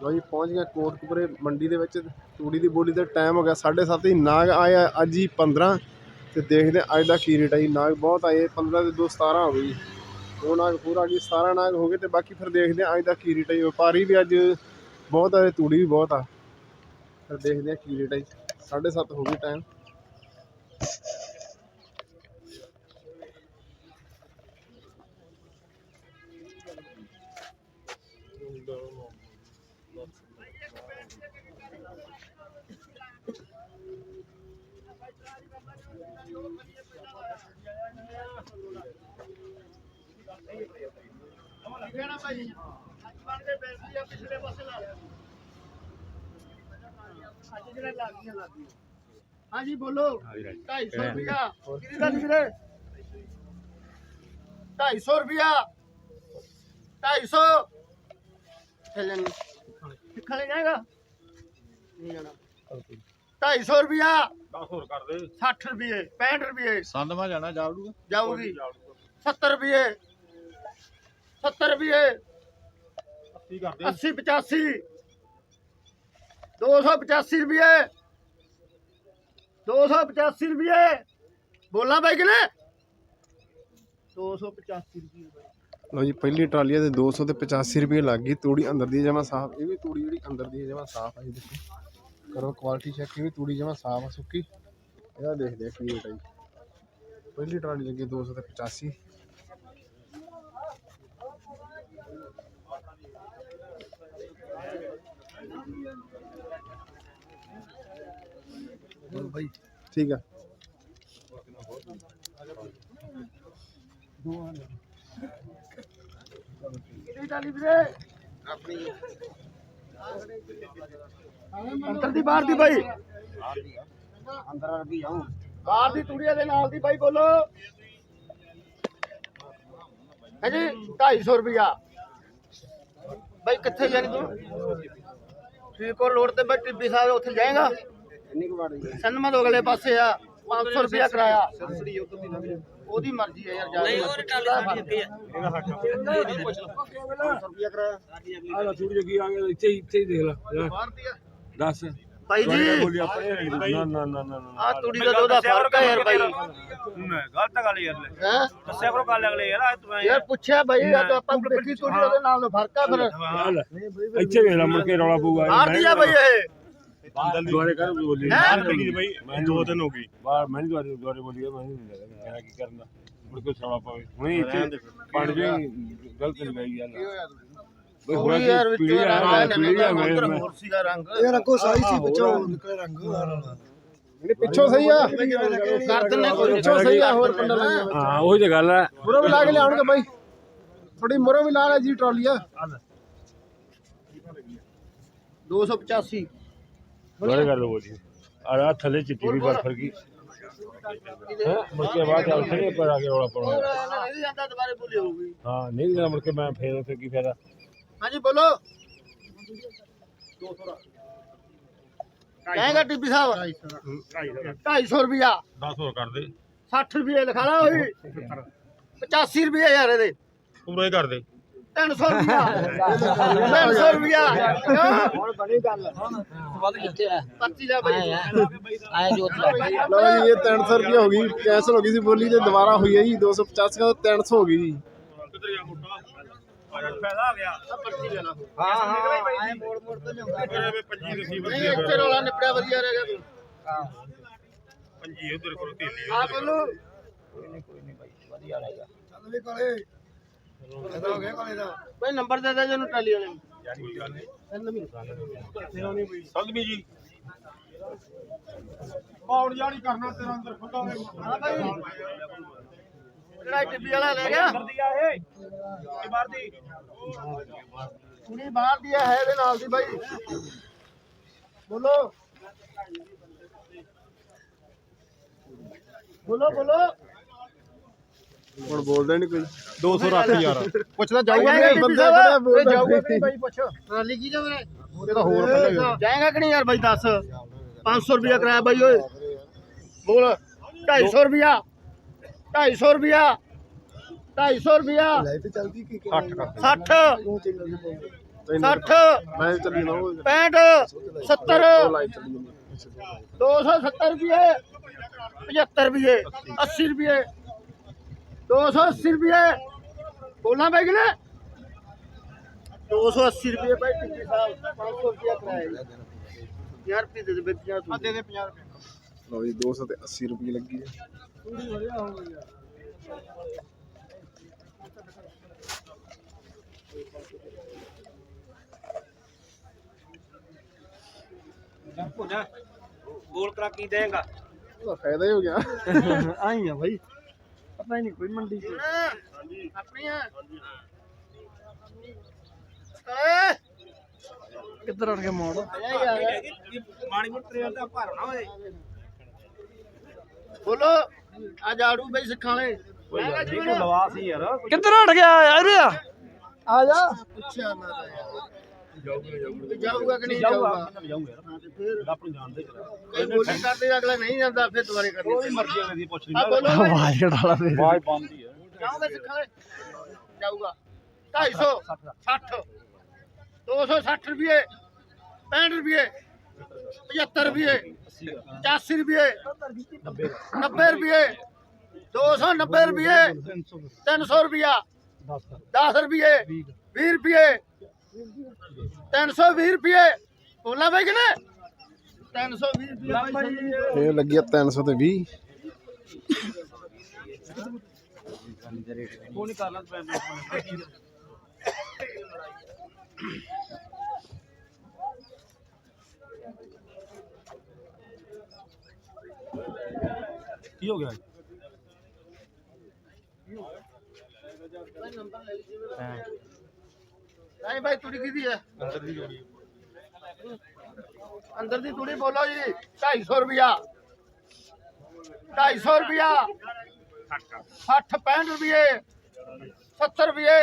ਲਓ ਜੀ ਪਹੁੰਚ ਗਿਆ ਕੋਟਕਪੁਰੇ, ਮੰਡੀ ਦੇ ਵਿੱਚ। ਤੂੜੀ ਦੀ ਬੋਲੀ ਦਾ ਟਾਈਮ ਹੋ ਗਿਆ 7:30 ਹੀ। ਨਾਗ ਆਇਆ ਅੱਜ ਹੀ 15 ਤੇ ਦੇਖਦੇ ਹਾਂ ਅੱਜ ਦਾ ਕੀ ਰੇਟ ਹੈ ਨਾਗ ਬਹੁਤ ਆਏ 15 ਦੇ ਦੋ 17 ਹੋ ਗਏ ਜੀ। ਦੋ ਨਾਗ ਪੂਰਾ ਗਈ 17 ਨਾਗ ਹੋ ਗਏ ਤੇ ਬਾਕੀ ਫਿਰ ਦੇਖਦੇ ਹਾਂ ਅੱਜ ਦਾ ਕੀ ਰੇਟ ਹੈ ਵਪਾਰੀ ਵੀ ਅੱਜ ਬਹੁਤ ਆ ਤੇ ਤੂੜੀ ਵੀ ਬਹੁਤ ਆ। ਫਿਰ ਦੇਖਦੇ ਹਾਂ ਕੀ ਰੇਟ ਹੈ ਜੀ। 7:30 ਹੋ ਗਈ ਟਾਈਮ ਹਾਂਜੀ ਬੋਲੋ। 250 ਰੁਪਿਆ ਕਿਹਦੀ ਗੱਲ ਵੀਰੇ? 250 ਰੁਪਿਆ 250 ਚੱਲਣ ਸਿੱਖਣ ਜਾਏਗਾ? ਨਹੀਂ ਜਾਣਾ। 250 ਰੁਪਿਆ 10 ਹੋਰ ਕਰ ਦੇ। 60 ਰੁਪਏ 65 ਰੁਪਏ। ਸੰਦ ਮਾ ਜਾਣਾ ਜਾਵੜੂਗਾ? ਜਾਊਗੀ। 70 ਰੁਪਏ। 70 ਰੁਪਏ। 80 ਕਰ ਦੇ 80 85 285 ਰੁਪਏ 285 ਰੁਪਏ। ਬੋਲਾਂ ਬਾਈ ਕਿਨੇ? 285 ਰੁਪਏ ਲਓ ਜੀ ਪਹਿਲੀ ਟਰਾਲੀ ਆ ਤੇ 200 ਤੇ 85 ਰੁਪਏ ਲੱਗ ਗਈ। ਤੂੜੀ ਅੰਦਰ ਦੀ ਜਮਾ ਸਾਫ਼। ਇਹ ਵੀ ਤੂੜੀ ਜਿਹੜੀ ਅੰਦਰ ਦੀ ਜਮਾ ਸਾਫ਼ ਆ ਜੀ ਦੇਖੋ। ਕਰੋ ਕੁਆਲਿਟੀ ਚੈੱਕ ਇਹ ਵੀ ਤੂੜੀ ਜਮਾ ਸਾਫ਼ ਆ ਸੁੱਕੀ। ਇਹਦਾ ਦੇਖਦੇ ਆ ਕੀ ਰੇਟ ਆ ਜੀ। ਪਹਿਲੀ ਟਰਾਲੀ ਲੱਗੀ 200 ਤੇ 85 ਬਾਈ, ਠੀਕ ਆ। ਕਿਹੜੀ ਟਾਲੀ ਵੀਰੇ ਆਪਣੀ ਅੰਦਰ ਦੀ ਬਾਹਰ ਦੀ ਬਾਈ। ਅੰਦਰ ਵੀ ਆਉਂ ਬਾਹਰ ਦੀ ਤੂੜੀਆਂ ਦੇ ਨਾਲ ਦੀ ਬਾਈ ਬੋਲੋ। ਹੈ ਜੀ 250 ਰੁਪਿਆ ਬਾਈ ਕਿੱਥੇ ਜਾਣੀ ਤੂੰ? ਫਰੀਦਕੋਟ ਰੋਡ ਤੇ ਬਾਈ ਟਿੱਬੀ ਸਾਹਿਬ ਉੱਥੇ ਜਾਏਗਾ। ਕਿੰਨੀ ਕੁ ਵਾਰ? ਸਨਮਦ ਅਗਲੇ ਪਾਸੇ ਆ 500 ਰੁਪਿਆ ਕਿਰਾਇਆ। ਉਹਦੀ ਮਰਜ਼ੀ ਹੈ ਯਾਰ ਜਾ ਨਹੀਂ ਹੋਰ ਰੁਪਿਆ ਕਰਾਇਆ। ਆ ਲੈ ਥੋੜੀ ਜਿਹੀ ਆ ਗਏ ਇੱਥੇ ਹੀ ਇੱਥੇ ਹੀ ਦੇਖ ਲੈ। ਲੈ, ਦੱਸ। ਭਾਈ ਜੀ। ਨਾ ਨਾ ਨਾ ਨਾ ਨਾ। ਆ ਤੂੜੀ ਦਾ ਉਹਦਾ ਫ਼ਰਕ ਹੈ ਯਾਰ ਬਾਈ। ਗਲਤ ਗੱਲ ਯਾਰ ਲੈ। ਹੈ? ਦੱਸਿਆ ਕਰੋ ਗੱਲ ਅਗਲੇ ਯਾਰ ਤੂੰ ਯਾਰ ਪੁੱਛਿਆ ਬਾਈ ਆ ਤਾਂ ਆਪਾਂ ਦੇਖੀ ਤੂੜੀ ਉਹਦੇ ਨਾਲ ਦਾ ਫ਼ਰਕ ਆ ਫਿਰ। ਇੱਥੇ ਵੇਖ ਲੈ ਮੁੜ ਕੇ ਰੌਲਾ ਪਊਗਾ। ਬਾਹਰ ਦੀ ਆ ਬਾਈ ਇਹ। ਦੁਆਰੇ ਕਰ ਬੋਲੀ? ਬਈ ਮੈਂ ਦੋ ਦਿਨ ਹੋ ਗਈ ਬਾਹਰ ਮੈਂ ਨਹੀਂ ਦੁਆਰੇ ਦੁਆਰੇ ਬੋਲੀ ਮੈਂ ਨਹੀਂ ਕੀ ਕਰਨਾ? ਮੁੜ ਕੇ ਰੌਲਾ ਪਵੇ। ਹੁਣੇ ਇੱਥੇ ਪੜ ਜੀ ਗਲਤ ਨਹੀਂ ਗਈ ਇਹ ਰੰਗੋ ਸਾਈ ਸੀ ਪਿੱਛੋਂ ਨਿਕਲੇ ਰੰਗ। ਇਹਨੇ ਪਿੱਛੋਂ ਸਹੀ ਆ। ਕਰ ਦਿੰਨੇ ਕੋਈ ਪਿੱਛੋਂ ਸਹੀ ਆ ਹੋਰ ਪਿੰਡਾਂ ਲਾਈਆਂ ਹਾਂ ਉਹੀ ਤੇ ਗੱਲ ਹੈ। ਮੁਰੋ ਵੀ ਲਾ ਕੇ ਲਿਆਉਣਗੇ ਬਾਈ। ਥੋੜੀ ਮੁਰੋ ਵੀ ਲਾ ਲੈ ਜੀ ਟਰਾਲੀ ਆ। 285 ਦੁਆਰੇ ਕਰ ਲੋ ਬੋਲੀ ਆ ਰਾਤ ਥੱਲੇ ਚਿੱਟੀ ਵੀ ਬਰਫਰ ਗਈ ਹੈ। ਮੁੜ ਕੇ ਬਾਅਦ ਚੱਲ ਖੜੇ ਪਰ ਆ ਕੇ ਰੌਲਾ ਪਾਉਣਾ। ਨਹੀਂ ਜਾਂਦਾ ਦੁਬਾਰੇ ਬੋਲੀ ਹੋਊਗੀ ਹਾਂ ਨਹੀਂ ਦੇਣਾ ਮੁੜ ਕੇ ਮੈਂ ਫੇਰ ਉੱਥੇ ਕੀ ਫਾਇਦਾ। ਹਾਂਜੀ ਬੋਲੋ। ਕਹੇਗਾ ਟਿੱਬੀ ਸਾਹਿਬ। 250 ਰੁਪਿਆ 10 ਹੋਰ ਕਰ ਦੇ। 60 ਰੁਪਏ ਲਿਖਾ ਲਾ ਹੋਈ 85 ਰੁਪਏ ਯਾਰ ਇਹਦੇ। ਪੂਰਾ ਹੀ ਕਰ ਦੇ। 300 ਰੁਪਿਆ 300 ਰੁਪਿਆ ਹੁਣ ਬਣੀ ਗੱਲ। ਪਰਚੀ ਲੈ ਬਾਈ। ਲਓ ਜੀ ਇਹ 300 ਰੁਪਏ ਹੋ ਗਈ। ਕੈਂਸਲ ਹੋ ਗਈ ਸੀ ਬੋਲੀ ਤੇ ਦੁਬਾਰਾ ਹੋਈ ਹੈ ਜੀ। 250 ਦਾ 300 ਹੋ ਗਈ ਜੀ। ਕਿੱਧਰ ਗਿਆ ਮੁੱਟਾ ਫਾਇਦਾ ਆ ਗਿਆ। ਪਰਚੀ ਲੈ ਲਾ। ਹਾਂ ਹਾਂ ਐ ਮੋੜ ਮੋੜ ਤੇ ਲਿਆਉਂਦਾ। ਮੇਰੇ ਪੰਜੀ ਰਸੀ ਨਹੀਂ ਇੱਥੇ ਰੋਲਾ ਨਿਪੜਿਆ ਵਧੀਆ ਰਹੇਗਾ ਤੂੰ। ਪੰਜੀ ਉਧਰ ਕਰੋ ਤੇਲੀ ਆ। ਬੋਲੋ ਚੱਲ ਵੀ ਕਾਲੇ ਇਹਦਾ ਹੋ ਗਿਆ ਕਾਲੇ ਦਾ। ਬਈ ਨੰਬਰ ਦੇ ਦੇ ਜਿਹਨੂੰ ਟਾਲੀ ਵਾਲੇ ਨੂੰ। ਕੋਈ ਗੱਲ ਨਹੀਂ। ਸੰਗਮੀ ਜੀ। ਪੌੜ ਜਾਣੀ ਕਰਨਾ ਤੇਰਾ ਅੰਦਰ ਖੁੱਦਾ ਵੇ ਹਾਂ ਬਾਈ ਕਿਹੜਾ ਟਿੱਬੀ ਵਾਲਾ ਲੈ ਗਿਆ। ਕਰਦੀ ਆ ਇਹ। ਇਹ ਬਾਹਰ ਦੀ। ਕੁੜੀ ਬਾਹਰ ਦੀ ਹੈ ਇਹਦੇ ਨਾਲ ਦੀ ਬਾਈ। ਬੋਲੋ। ਬੋਲੋ ਬੋਲੋ। ਹੁਣ ਬੋਲਦਾ ਨਹੀਂ ਕੋਈ। 200 ਰੱਖ ਯਾਰ। ਪੁੱਛਣਾ ਜਾਊਗਾ ਜਾਊਗਾ ਕਿ ਬੰਦਾ ਬੰਦਾ ਕਿਹੜਾ ਬੋਲਦਾ ਜਾਊਗਾ ਕਿ ਬਾਈ ਪੁੱਛ। ਟਰਾਲੀ ਕੀ ਜਾਵੇ ਉਹਦੇ ਤਾਂ ਹੋਰ ਪਹਿਲਾਂ ਜਾਏਗਾ ਕਿ ਨਹੀਂ ਯਾਰ ਬਾਈ ਦੱਸ। 500 ਰੁਪਿਆ ਕਰਾਇਆ ਬਾਈ ਓਏ। ਬੋਲ। 250 ਰੁਪਿਆ 250 ਰੁਪਿਆ 250 ਰੁਪਿਆ ਲਾਈਟ ਚੱਲਦੀ ਕੀ 60 ਕਰ 60 ਉਹ ਚੱਲਦੀ 60 ਮੈਂ ਚੱਲੀ ਨਾ ਉਹ 65 70 ਲਾਈਵ ਚੱਲੀ ਜਾਂਦੀ 270 ਰੁਪਏ 75 ਰੁਪਏ 80 ਰੁਪਏ 280 ਰੁਪਏ ਬੋਲਾਂ ਭਾਈ ਕਿਨੇ 280 ਰੁਪਏ ਭਾਈ ਟਿੱਕੀ ਸਾਹਿਬ 500 ਰੁਪਏ ਕਰਾਇਆ ਜੀ ਯਾਰ ਰੁਪਏ ਦੇ ਦੇ ਬੱਚਿਆਂ ਤੂੰ ਦੇ ਦੇ 50 ਰੁਪਏ ਲਓ ਜੀ 280 ਰੁਪਏ ਲੱਗੀ ਹੈ ਗੋਲ ਕਰਾ ਕੀ ਦੇਗਾ? ਉਹਦਾ ਫਾਇਦਾ ਹੀ ਹੋ ਗਿਆ। ਆਈ ਆ ਭਾਈ ਪਤਾ ਹੀ ਨਹੀਂ ਕੋਈ ਮੰਡੀ ਚ। ਆਪਣੀਆਂ ਏ ਕਿੱਧਰ ਅੜ ਕੇ ਮੋੜ? ਮਾਣੀ ਮੁੱਤਰੇ ਦਾ ਭਰਨਾ ਓਏ ਬੋਲੋ। ਆ ਜਾੜੂ ਬਈ ਸਿੱਖਾਂ ਵਾਲੇ। ਯਾਰ। ਕਿੱਧਰ ਅੜ ਗਿਆ ਯਾਰ? ਆ ਜਾ। ਪੁੱਛਿਆ ਮੈਂ ਤਾਂ ਯਾਰ। ਜਾਊਗਾ ਕਿ ਨਹੀਂ ਜਾਊਗਾ ਜਾਊਂਗਾ? ਯਾਰ। ਆਪ ਨੂੰ ਜਾਣਦੇ ਕਈ ਬੋਲੀ ਕਰਦੇ ਅਗਲਾ ਨਹੀਂ ਜਾਂਦਾ ਫਿਰ ਦੁਬਾਰੇ ਕਰਨੀ ਕੋਈ ਮਰਜ਼ੀ ਵਾਲੇ ਦੀ ਪੁੱਛ ਆ ਬੋਲੋ ਭਾਈ ਆਵਾਜ਼ ਡਾਲਾ ਦੇ ਆਵਾਜ਼ ਬੰਦੀ ਹੈ ਜਾਊਗਾ ਸਿੱਖਾਂ ਵਾਲੇ? ਜਾਊਗਾ। 250 60 260 ਰੁਪਏ 65 ਰੁਪਏ। 75 ਰੁਪਏ 85 ਰੁਪਏ 90 ਰੁਪਏ 290 ਰੁਪਏ 300 ਰੁਪਿਆ 10 ਰੁਪਏ 20 ਰੁਪਏ 320 ਰੁਪਏ। ਬੋਲਾ ਭਾਈ ਕਿਨੇ 320 ਰੁਪਏ ਇਹ ਲੱਗੀ ਆ 300 ਤੇ 20 ਉਹ ਨਹੀਂ ਕਰ ਕੀ ਹੋ ਗਿਆ ਨਹੀਂ ਭਾਈ ਤੁੜੀ ਕਿਹਦੀ ਹੈ ਅੰਦਰ ਦੀ ਜੋੜੀ। ਅੰਦਰ ਦੀ ਤੁੜੀ ਬੋਲੋ ਜੀ 250 ਰੁਪਿਆ 250 ਰੁਪਿਆ 60 65 ਰੁਪਏ। 70 ਰੁਪਏ।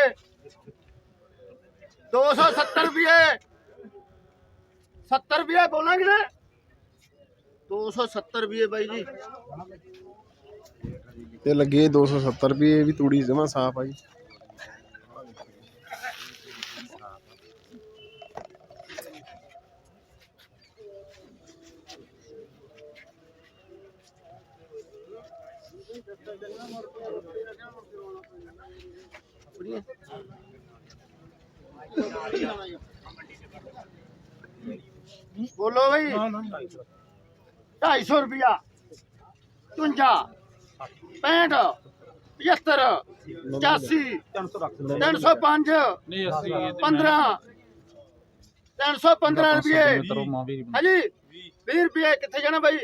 270 ਰੁਪਏ। 70 ਰੁਪਏ ਬੋਲਾਂਗੇ ਨਾ। 270 ਰੁਪਏ ਬਾਈ ਜੀ। ਤੇ ਲੱਗੇ 270 ਰੁਪਏ ਇਹ ਵੀ ਤੂੜੀ ਜਮਾ ਸਾਫ਼ ਆ ਜੀ। ਬੋਲੋ ਬਈ 250 ਰੁਪਿਆ 52 65 75 85 300 ਰੱਖ ਲੈ 305 ਨਹੀਂ 80 15 315 ਰੁਪਏ। ਹਾਂਜੀ 20 ਰੁਪਏ ਕਿੱਥੇ ਜਾਣਾ ਬਾਈ?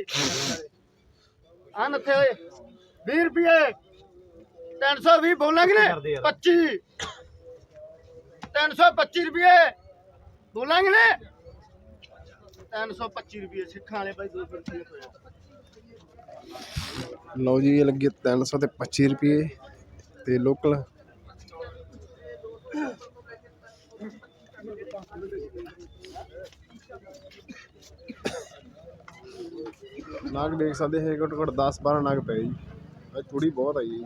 ਆ ਨੱਥੇ ਓਏ 20 ਰੁਪਏ। 320 ਬੋਲਾਂਗੇ ਨੇ 25 325 ਰੁਪਏ। ਬੋਲਾਂਗੇ ਨੇ 325 ਰੁਪਏ ਸਿੱਖਾਂ ਵਾਲੇ ਬਾਈ 200 ਰੁਪਏ ਹੋਇਆ। ਲਓ ਜੀ, ਇਹ ਲੱਗੇ 300 ਤੇ 25 ਰੁਪਏ ਤੇ ਲੋਕਲ ਨਾਗ ਦੇਖ ਸਕਦੇ ਹੈ ਘੱਟੋ ਘੱਟ 10 12 ਨਾਗ ਪਏ ਜੀ। ਅੱਜ ਥੋੜੀ ਬਹੁਤ ਆਈ ਜੀ।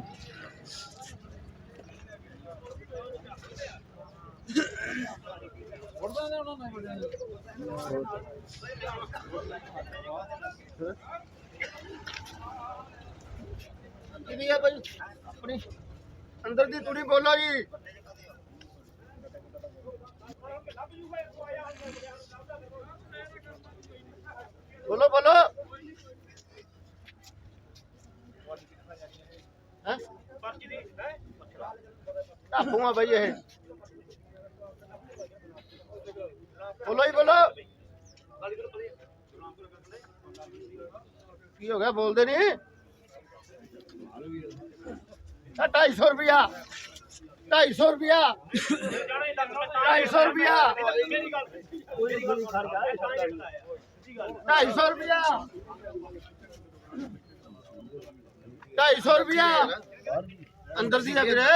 ਕਿਹਦੀ ਆ ਭਾਈ ਆਪਣੀ ਅੰਦਰ ਦੀ ਤੁੜੀ ਬੋਲੋ ਜੀ ਬੋਲੋ ਬੋਲੋ ਹਾਂ ਪਰਚੀ ਦੀ ਹੈ ਆਪੂਆ ਭਾਈ ਇਹ बोलो ही बोलो की हो गया बोल दे नहीं 250 ਰੁਪਿਆ 250 ਰੁਪਿਆ 250 ਰੁਪਿਆ 250 ਰੁਪਿਆ 250 ਰੁਪਿਆ ਅੰਦਰ ਸੀ ਜਾ ਵੀਰੇ।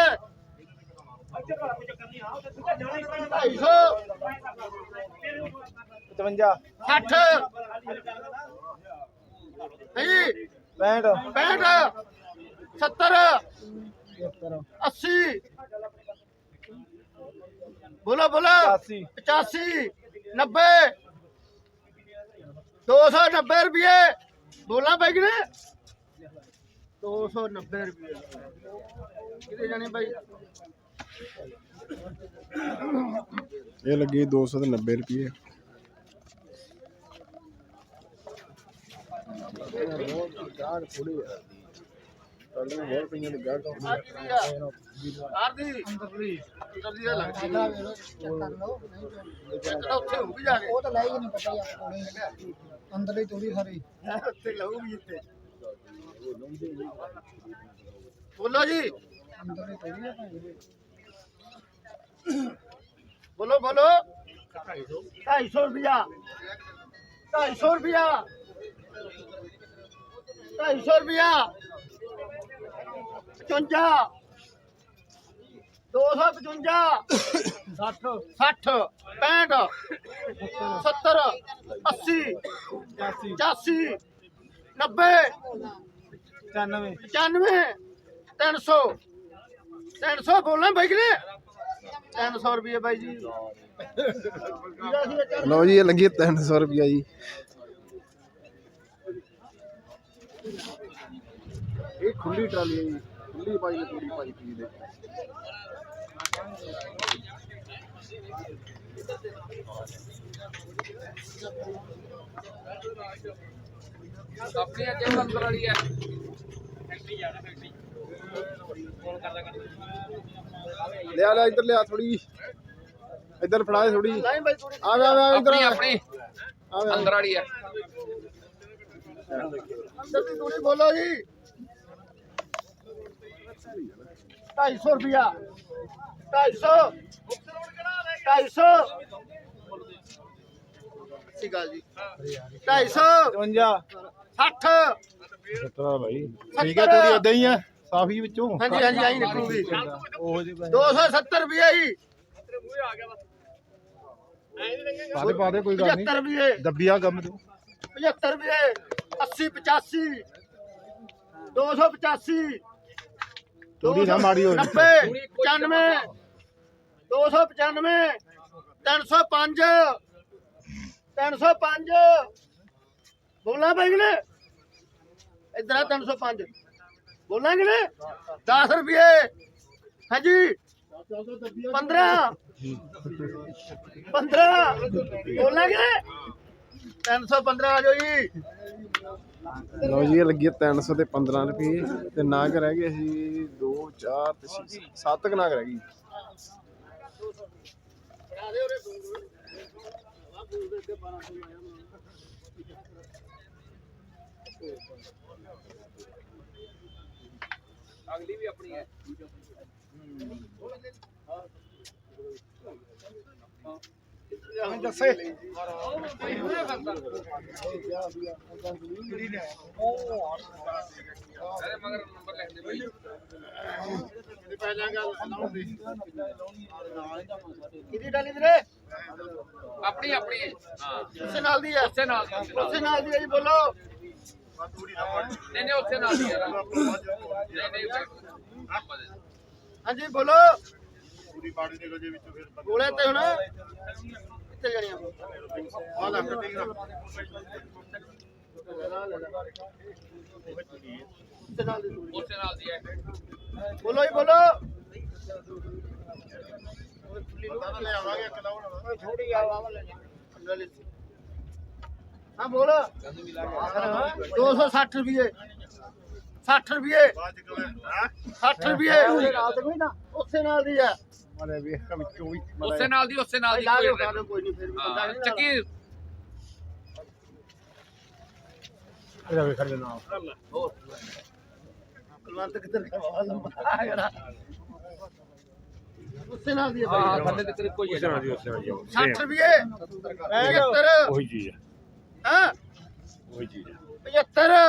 55 60 ਨਹੀਂ 65 65 70 80 ਬੋਲੋ ਬੋਲੋ। 85 85 90 290 ਰੁਪਏ। ਬੋਲਾਂ ਬਾਈ ਕਿਨੇ 290 ਰੁਪਏ। ਕਿਤੇ ਜਾਣੇ ਬਾਈ? ਇਹ ਲੱਗੀ 290 ਰੁਪਏ। ਥੋੜੀ ਆ ਉਹ ਤਾਂ ਲੈ ਹੀ ਨਹੀਂ ਪਤਾ ਯਾਰ ਕੋਲੇ ਅੰਦਰਲੀ ਤੋੜੀ ਸਾਰੀ। ਉੱਥੇ ਲਊਗੀ ਇੱਥੇ। ਬੋਲੋ ਜੀ। ਅੰਦਰਲੀ ਤੋੜੀ ਆ ਭਾਈ। ਬੋਲੋ ਬੋਲੋ। 250 ਰੁਪਿਆ 250 ਰੁਪਿਆ 250 ਰੁਪਿਆ 55 255 60 60 65 70 80 85 90 95 95 300 300 ਬੋਲਣਾ ਬਾਈ ਕਿਨੇ? 300 ਰੁਪਏ ਬਾਈ ਜੀ। ਲਓ ਜੀ ਇਹ ਲੱਗੀ 300 ਰੁਪਿਆ ਜੀ। ਇਹ ਖੁੱਲੀ ਟਰਾਲੀ ਹੈ ਜੀ ਖੁੱਲੀ ਪਾਈ ਨੇ ਪੂਰੀ ਪਾਈ ਪੀ ਦੇ ਆਪਣੀ ਅੱਗੇ ਅੰਦਰ ਵਾਲੀ ਹੈ। ਲਿਆ ਲਿਆ ਇੱਧਰ ਲਿਆ ਥੋੜੀ ਇੱਧਰ ਫੜਾ ਦੇ ਥੋੜੀ ਲਾਈਨ ਬਾਈ ਥੋੜੀ ਆ ਵੇ ਆ ਵੇ ਇੱਧਰ ਆਪਣੀ ਆ ਆਪਣੀ। ਆ ਵੇ ਅੰਦਰ ਵਾਲੀ ਹੈ। ਅੰਦਰ ਦੀ ਥੋੜੀ ਬੋਲੋ ਜੀ। 250 ਰੁਪਿਆ 250 250 ਠੀਕ ਆ ਜੀ। 250 55 60 ਸਤਰਾ ਭਾਈ ਠੀਕ ਹੈ ਤੂੜੀ ਇਦਾਂ ਹੀ ਆ ਸਾਫੀ ਵਿੱਚੋਂ। ਹਾਂਜੀ ਹਾਂਜੀ ਆਈ ਨਿਕਲੂਗੀ। ਉਹ ਜੀ 270 ਰੁਪਏ ਜੀ। ਪਾਦੇ ਪਾਦੇ ਕੋਈ ਗੱਲ 75 ਰੁਪਏ। ਦੱਬੀਆ ਕੰਮ ਤੂੰ। 75 ਰੁਪਏ। 80 85 285 ਥੋੜੀ ਨਾ ਮਾੜੀ ਹੋਈ। 90 95 295 305 305 ਬੋਲਾਂ ਭਾਈ ਨੇ ਇਧਰ ਆ 305 ਬੋਲਾਂਗੇ ਨੇ 10 ਰੁਪਏ। ਹਾਂਜੀ। 15 15 ਬੋਲਾਂਗੇ 315 ਆ ਜਾਓ ਜੀ। ਲਓ ਜੀ ਇਹ ਲੱਗੀ ਹੈ 300 ਤੇ 15 ਰੁਪਏ। ਤੇ ਨਾਗ ਰਹਿ ਗਏ ਸੀ 2 4 ਤੇ 7 ਕ ਨਾਗ ਰਹਿ ਗਈ ਅਗਲੀ ਵੀ ਆਪਣੀ ਹੈ। ਦੱਸੇ। ਸਾਰੇ ਮਗਰ ਨੰਬਰ ਲਿਖ ਦੇ ਬਾਈ ਕਿਹਦੀ ਡਾਲੀ ਵੀਰੇ? ਆਪਣੀ ਆਪਣੀ ਹੈ। ਉਸੇ ਨਾਲ ਦੀ ਹੈ? ਉਸੇ ਨਾਲ ਦੀ ਉਸੇ ਨਾਲ ਦੀ ਹੈ ਜੀ ਬੋਲੋ। ਨਹੀਂ ਨਹੀਂ ਉਸੇ ਨਾਲ ਦੀ ਹੈ। ਨਹੀਂ ਨਹੀਂ ਹਾਂਜੀ ਬੋਲੋ। ਪੂਰੀ ਬਾੜੀ ਨਿਕਲ ਜੇ ਵਿੱਚੋਂ ਫਿਰ ਗੋਲੇ ਤੇ ਹੁਣ ਕਿੱਥੇ ਜਾਣੀਆਂ? ਆ ਲੈ ਉਸੇ ਨਾਲ ਦੀ ਤੂੜੀ। ਉਸੇ ਨਾਲ ਦੀ ਹੈ। ਬੋਲੋ ਜੀ ਬੋਲੋ। ਥੋੜੀ ਆਵਾਜ਼ ਹਾਂ ਬੋਲ। 260 ਰੁਪਏ 60 ਰੁਪਏ 60 ਰੁਪਏ ਉਸੇ ਨਾਲ ਦੀ ਹੈ ਮਾਰੇ ਵੇਖ ਵਿੱਚੋਂ ਵੀ ਉਸੇ ਨਾਲ ਦੀ ਉਸੇ ਨਾਲ ਦੀ ਕੋਈ। ਖਾ ਦਿਓ ਕੋਈ ਨਹੀਂ ਫਿਰ ਵੀ ਬੰਦਾ ਹਾਂ ਨਹੀਂ ਚੱਕੀ। ਇਹਦਾ ਵੇਖ ਲੈ ਨਾ ਕੁਲਵੰਤ ਕਿੱਧਰ ਗਿਆ? ਵਾ ਲੰਬਾ ਜਿਹੜਾ ਉਸੇ ਨਾਲ ਦੀ ਹੈ ਹਾਂ ਭਾਈ ਥੱਲੇ ਤੇ ਕੋਈ ਉਸੇ ਹੈ ਨਾਲ ਦੀ ਉਸੇ ਨਾਲ ਦੀ 60 ਰੁਪਏ। 75 ਉਹੀ ਚੀਜ਼ ਹੈ ਹਾਂ? ਉਹੀ ਚੀਜ਼ ਹੈ 75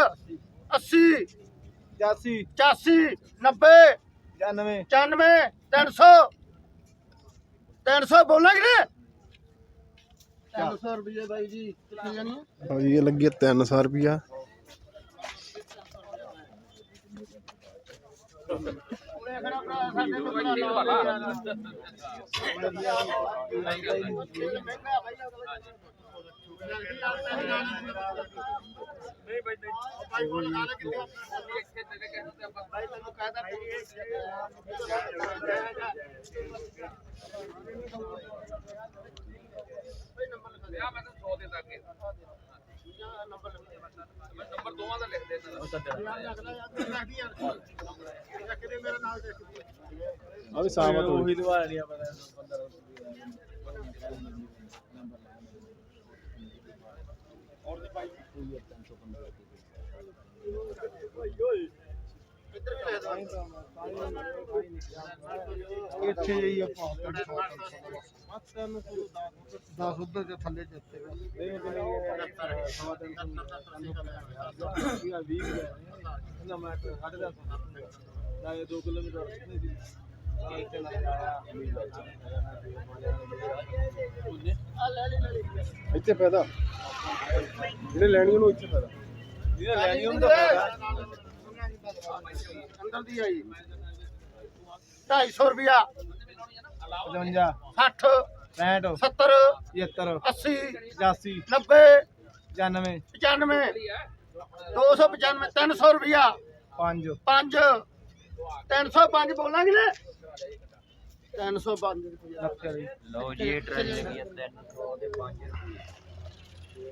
80 85 85 90 99 95 300 300 ਬੋਲਾਂਗੇ ਨੇ 300 ਰੁਪਏ ਬਾਈ ਜੀ ਕਿੰਨੀ ਜਾਣੀ ਹੈ ਲਓ ਜੀ ਇਹ ਲੱਗੀ ਹੈ 300 ਰੁਪਿਆ ਕੋਲੇ ਖੜਾ ਭਰਾ ਸਾਡੇ ਤੋਂ ਬੜਾ ਲਾਉਂਦਾ ਭਾਈ ਤੈਨੂੰ ਕਹਦਾ ਆ ਮੈਂ ਤਾਂ। 100 ਦੇ ਦਾਂਗੇ ਮੈਂ ਨੰਬਰ ਦੋਵਾਂ ਦਾ ਲਿਖ ਦੇਣਾ ਆ ਵੀ ਸਾਬਤ ਉਹੀ ਦਵਾ ਲਿਆ ਪਤਾ ਬੰਦਾ ਇੱਥੇ ਹੀ ਆਪਾਂ 10 ਉਧਰ ਤੇ ਥੱਲੇ ਜਿੱਤੇ ਨਾ ਮੈਂ ਸਾਡੇ ਦਾ ਨਾ 2 ਕਿਲੋਮੀਟਰ ਨਹੀਂ ਸੀ ਇੱਥੇ ਪੈਦਾ। ਜਿਹੜੇ ਲੈਣੀ ਉਹਨੂੰ ਇੱਥੇ ਪੈਦਾ ਜਿਹਨੇ ਲੈਣੀ ਉਹਨੂੰ ਤਾਂ ਅੰਦਰ ਦੀ ਆਈ। 250 ਰੁਪਿਆ 55 60 65 70 75 80 85 90 95 95 295 300 ਰੁਪਿਆ 5 5 305 ਬੋਲਾਂਗੇ ਨੇ। 305 ਰੁਪਿਆ ਲਓ ਜੀ ਇਹ ਟਰਾਲੀ ਲੱਗੀ ਹੈ 300 ਦੇ 5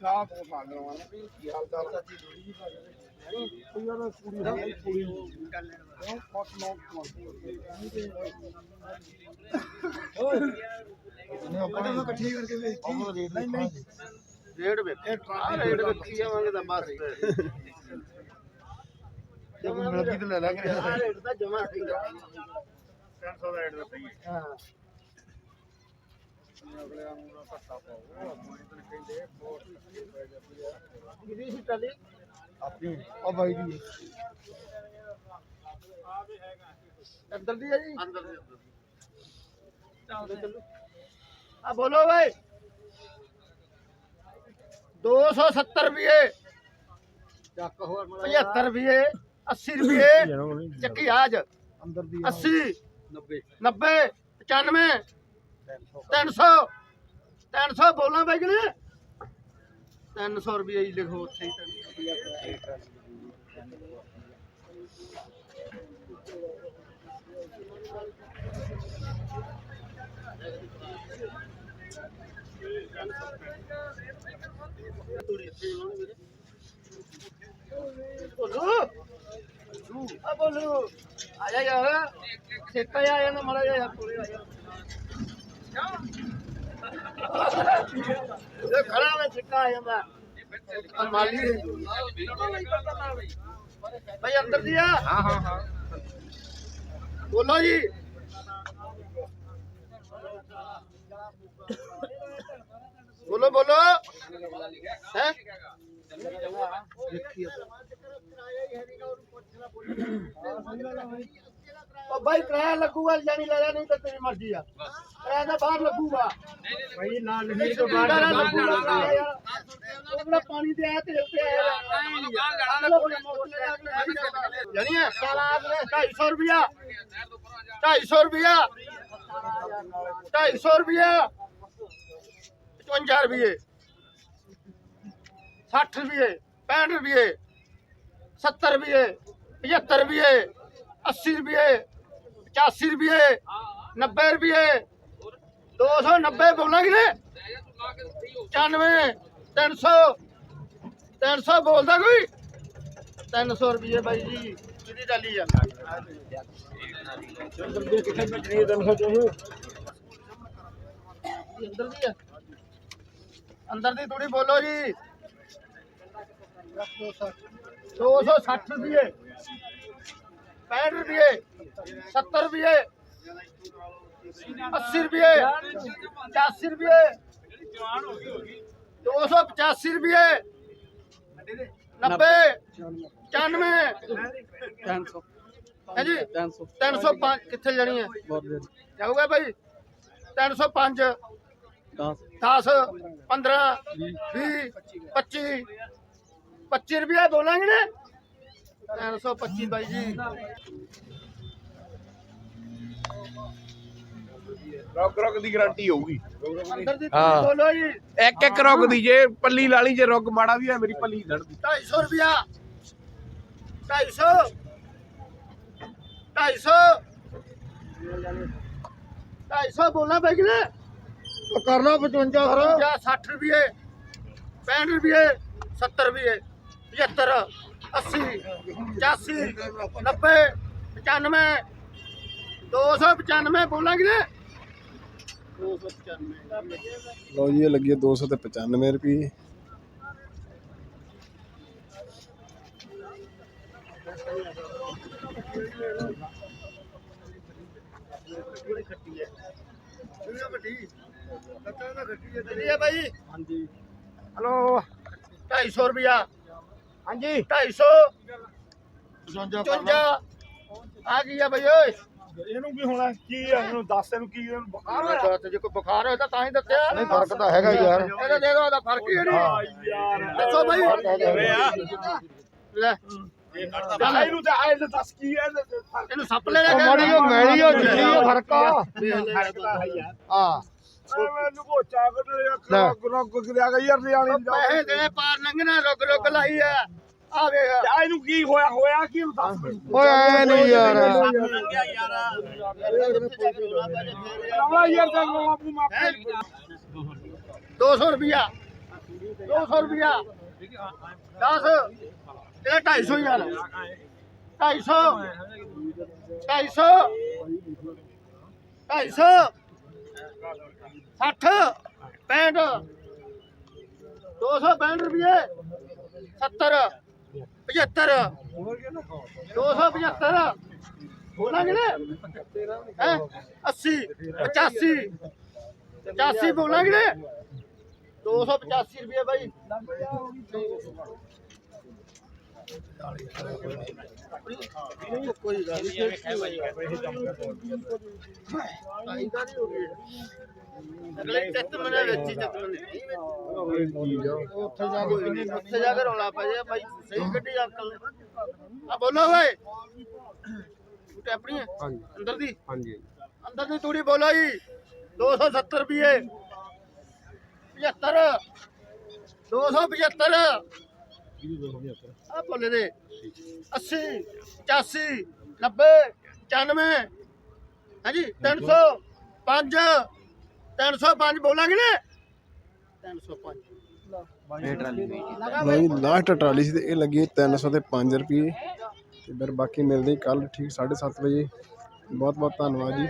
ਯਾਰ ਕੀ ਦੇ ਯਾਰ ਕੀ ਦੇ ਕਾਹ ਤੋਂ ਭਾਗ ਰਵਾਨਾ ਵੀ ਕੀ ਹਾਲ ਚਾਲ? ਚਾਚੀ ਥੋੜੀ ਜੀ ਭਾਗ ਇਕੱਠੀ ਕਰਕੇ ਵੇਚੀ ਨਹੀਂ ਨਹੀਂ। ਰੇਟ ਵੇਖ ਆ ਰੇਟ ਵੇਖੀ ਜਾਵਾਂਗੇ ਤਾਂ ਬਸ। ਜੇ ਕੋਈ ਮਿਲ ਗਈ ਤਾਂ ਲੈ ਲਾਂਗੇ। ਰੇਟ ਤਾਂ ਜਮਾ ਠੀਕ ਆ। 300 ਦਾ ਰੇਟ ਦਿੱਤਾ ਹਾਂ। ਅਗਲੇ ਨੂੰ ਨਾ ਘੱਟਾ ਪਾਓ। ਆਪਣੇ ਤਾਂ ਕਹਿੰਦੇ ਬਹੁਤ ਕਿਹਦੀ ਸੀ ਟੱਲੀ ਆਪਣੀ ਆ ਬਾਈ ਦੀ ਅੰਦਰ ਦੀ ਹੈ ਜੀ? ਅੰਦਰ ਦੀ ਚੱਲਦੇ ਚੱਲੋ ਆ ਬੋਲੋ ਭਾਈ 270 ਰੁਪਏ। ਚੱਕ ਹੋਰ 75 ਰੁਪਏ 80 ਰੁਪਏ ਚੱਕੀ ਆਜ। ਅੰਦਰ ਦੀ 80 90 90 95 300 300 ਬੋਲਾਂ ਬਾਈ ਕਿ 300 ਰੁਪਏ ਹੀ ਲਿਖੋ ਉੱਥੇ ਹੀ। ਬੋਲੂ। ਆ ਆ ਜਾ ਯਾਰ। ਸੇਕਾ ਆ ਜਾਣਾ ਮਾੜਾ ਜਿਹਾ ਯਾਰ ਕੋਲੇ ਆ ਜਾ। ਇਹ ਖੜਾ ਵੇ ਸਿੱਕਾ ਆ ਜਾਂਦਾ ਮਾਲੀ ਭਾਈ ਅੰਦਰ ਦੀ ਆ। ਹਾਂ ਹਾਂ ਹਾਂ। ਬੋਲੋ ਜੀ। ਬੋਲੋ ਬੋਲੋ। ਹੈ? ਉਹ ਭਾਈ ਕਿਰਾਇਆ ਲੱਗੂਗਾ ਜਾਨੀ ਲੈ ਜਾ ਨਹੀਂ ਤਾਂ ਤੇਰੀ ਮਰਜ਼ੀ ਆ। ਕਿਰਾਇਆ ਤਾਂ ਬਾਹਰ ਲੱਗੂਗਾ। ਭਾਈ ਨਾਲ ਨਹੀਂ ਤੋਂ ਬਾਹਰ ਲੱਗੂਗਾ। ਉਹਦਾ ਪਾਣੀ ਦੇ ਆਇਆ ਤੇਲ ਤੇ ਆਇਆ ਜਾਨੀ ਹੈ 250 ਰੁਪਿਆ 250 ਰੁਪਿਆ 250 ਰੁਪਿਆ 55 ਰੁਪਏ। 60 ਰੁਪਏ 65 ਰੁਪਏ। 70 ਰੁਪਏ 75 ਰੁਪਏ 80 ਰੁਪਏ। 85 ਰੁਪਏ 90 ਰੁਪਏ 290 ਬੋਲਾਂਗੇ ਨੇ 95 300 300 ਬੋਲਦਾ ਕੋਈ? 300 ਰੁਪਏ ਬਾਈ ਜੀ, ਕਿਹਦੀ ਡਾਲੀ ਆ? ਅੰਦਰ ਦੀ ਆ। ਅੰਦਰ ਦੀ ਥੋੜੀ ਬੋਲੋ ਜੀ। 260 ਰੁਪਏ। 65 ਰੁਪਏ 70 ਰੁਪਏ 80 ਰੁਪਏ 85 ਰੁਪਏ 285 ਰੁਪਏ 90 95 300 ਹੈ ਜੀ? 300 305 ਕਿੱਥੇ ਜਾਣੀ ਹੈ? ਜਾਊਗਾ ਭਾਈ 305 10 10 15 20 25 25 ਰੁਪਏ ਬੋਲਾਂਗੇ ਨੇ? 325 ਬਾਈ ਜੀ। ਰੁਕ ਰੁਕ ਦੀ ਗਾਰੰਟੀ ਹੋਊਗੀ। ਅੰਦਰ ਦੀ ਤੁਸੀਂ ਬੋਲੋ ਜੀ। ਇੱਕ ਇੱਕ ਰੁਕ ਦੀ ਜੇ ਪੱਲੀ ਲਾਲੀ ਜੇ ਰੁਕ ਮਾੜਾ ਵੀ ਹੈ ਮੇਰੀ ਪੱਲੀ ਧੜਦੀ 250 ਰੁਪਿਆ 250 250 250 ਬੋਲਣਾ ਬਾਈ ਕਿਨੇ ਕਰਨਾ 55 ਫਿਰ। 60 ਰੁਪਏ 65 ਰੁਪਏ 70 ਰੁਪਏ 75 80 85 90 95 295 ਬੋਲਾਂਗੇ ਨੇ 295 ਲਓ ਜੀ ਇਹ ਲੱਗੀ ਹੈ 295 ਰੁਪਏ ਕਿੰਨੀ ਹੈ ਭਾਈ ਹਾਂਜੀ ਹਲੋ 250 ਰੁਪਿਆ ਹਾਂਜੀ 250 54 ਆ ਗਈ ਆ ਬਈ ਓਏ? ਇਹਨੂੰ ਕੀ ਹੋਣਾ ਕੀ ਹੈ ਇਹਨੂੰ ਦੱਸ ਇਹਨੂੰ ਕੀ ਇਹਨੂੰ ਬੁਖਾਰ ਤੇ ਜੇ ਕੋਈ ਬੁਖਾਰ ਹੋਇਆ ਤਾਂ ਤਾਂ ਹੀ ਦੱਸਿਆ। ਨਹੀਂ ਫ਼ਰਕ ਤਾਂ ਹੈਗਾ ਯਾਰ। ਇਹਦਾ ਦੇ ਦੋ ਉਹਦਾ ਫ਼ਰਕ ਹੀ ਨਹੀਂ ਯਾਰ। ਦੱਸੋ ਭਾਈ ਲੈ। ਚੱਲ ਇਹਨੂੰ ਤੇ ਆਏ ਤੇ ਦੱਸ ਕੀ ਹੈ ਇਹਨੂੰ ਸੱਪ ਲੈ ਲੈ ਮਾੜੀ ਉਹ ਮੈਲੀ ਉਹ ਜਿੱਲੀ ਉਹ ਫ਼ਰਕ ਆ। ਆ ਮੈਨੂੰ ਕੋਚਾ ਕਰ ਰੁਕ ਗਈ ਯਾਰ ਨਿਆਣੀ ਦਾ ਪੈਸੇ ਦੇ ਪਾਰ ਲੰਘਣਾ ਰੁਕ ਰੁਕ ਲਾਈ ਆ। ਆ ਵੇਖ। ਆ ਇਹਨੂੰ ਕੀ ਹੋਇਆ ਹੋਇਆ ਕੀ ਦੱਸ ਓਏ ਐ ਨਹੀਂ ਯਾਰ। ਨਵਾਂ ਯਾਰ। ਦਾ ਆਪਣੀ ਮਾਪੇ 200 ਰੁਪਿਆ 200 ਰੁਪਿਆ 10 ਇਹ 250 ਯਾਰ। 250 250 250 60 65 265 ਰੁਪਏ 70 75 275 ਬੋਲਾਂਗੇ ਨਾ? ਹੈ? 80 85 85 ਬੋਲਾਂਗੇ ਨਾ? 285 ਰੁਪਏ ਬਾਈ। ਕੋਈ ਗੱਲ ਨਹੀਂ ਅਗਲੇ ਚੱਤ ਵਿੱਚ ਹੀ ਚੱਤ ਮਨੇ ਉੱਥੇ ਜਾ ਕੇ ਉੱਥੇ ਜਾ ਕੇ ਰੌਲਾ ਪੈ ਜਾ ਬਾਈ ਸਹੀ ਗੱਡੀ ਅੰਕਲ ਆ ਬੋਲੋ ਓਏ ਤੂੰ ਆਪਣੀ ਹੈ ਅੰਦਰ ਦੀ ਹਾਂਜੀ ਅੰਦਰ ਦੀ ਤੂੜੀ ਬੋਲੋ ਜੀ 270 ਰੁਪਏ 75 275 ਆ ਬੋਲੇ ਦੇ 80 85 90 95 ਹਾਂਜੀ 300 5 305 ਬੋਲਾਂਗੇ ਨੇ? 305 ਲਓ ਜੀ ਲਾਸਟ ਟਰਾਲੀ ਸੀ ਤੇ ਇਹ ਲੱਗੀ 300 ਤੇ 5 ਰੁਪਏ। ਤੇ ਫਿਰ ਬਾਕੀ ਮਿਲਦੇ ਕੱਲ ਠੀਕ 7:30 ਵਜੇ। ਬਹੁਤ ਬਹੁਤ ਧੰਨਵਾਦ ਜੀ।